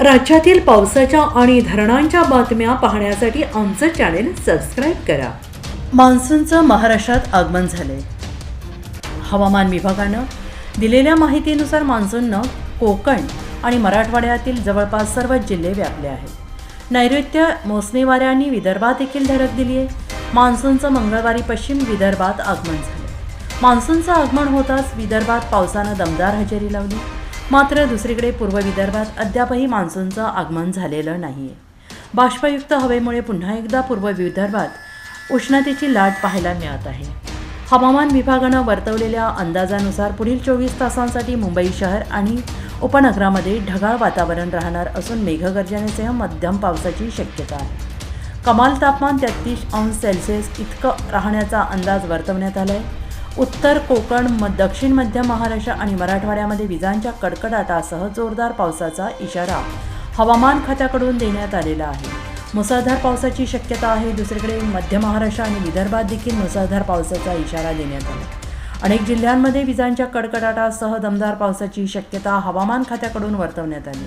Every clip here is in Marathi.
राज्यातील पावसाच्या आणि धरणांच्या बातम्या पाहण्यासाठी आमचं चॅनेल सबस्क्राईब करा. मान्सूनचं महाराष्ट्रात आगमन झाले हवामान विभागानं दिलेल्या माहितीनुसार मान्सूननं कोकण आणि मराठवाड्यातील जवळपास सर्वच जिल्हे व्यापले आहेत. नैऋत्य मोसमी वाऱ्यांनी विदर्भात देखील धडक दिली आहे. मान्सूनचं मंगळवारी पश्चिम विदर्भात आगमन झालं मान्सूनचं आगमन होताच विदर्भात पावसानं दमदार हजेरी लावली. मात्र दुसरीकडे पूर्व विदर्भात अद्यापही मान्सूनचं आगमन झालेलं नाही आहे बाष्पयुक्त हवेमुळे पुन्हा एकदा पूर्व विदर्भात उष्णतेची लाट पाहायला मिळत आहे. हवामान विभागानं वर्तवलेल्या अंदाजानुसार पुढील चोवीस तासांसाठी मुंबई शहर आणि उपनगरामध्ये ढगाळ वातावरण राहणार असून मेघगर्जनेसह मध्यम पावसाची शक्यता आहे. कमाल तापमान तेहतीस अंश सेल्सिअस इतकं राहण्याचा अंदाज वर्तवण्यात आला आहे उत्तर कोकण म दक्षिण मध्य महाराष्ट्र आणि मराठवाड्यामध्ये विजांच्या कडकडाटासह जोरदार पावसाचा इशारा हवामान खात्याकडून देण्यात आलेला आहे. मुसळधार पावसाची शक्यता आहे. दुसरीकडे मध्य महाराष्ट्र आणि विदर्भात देखील मुसळधार पावसाचा इशारा देण्यात आला. अनेक जिल्ह्यांमध्ये विजांच्या कडकडाटासह दमदार पावसाची शक्यता हवामान खात्याकडून वर्तवण्यात आली.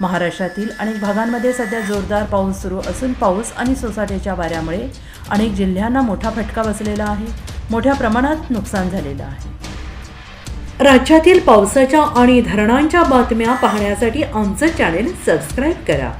महाराष्ट्रातील अनेक भागांमध्ये सध्या जोरदार पाऊस सुरू असून पाऊस आणि सोसाट्याच्या वाऱ्यामुळे अनेक जिल्ह्यांना मोठा फटका बसलेला आहे. मोठ्या प्रमाणात नुकसान झालेलं आहे. राज्यातील पावसाच्या आणि धरणांच्या बातम्या पाहण्यासाठी आमचं चॅनेल सबस्क्राईब करा.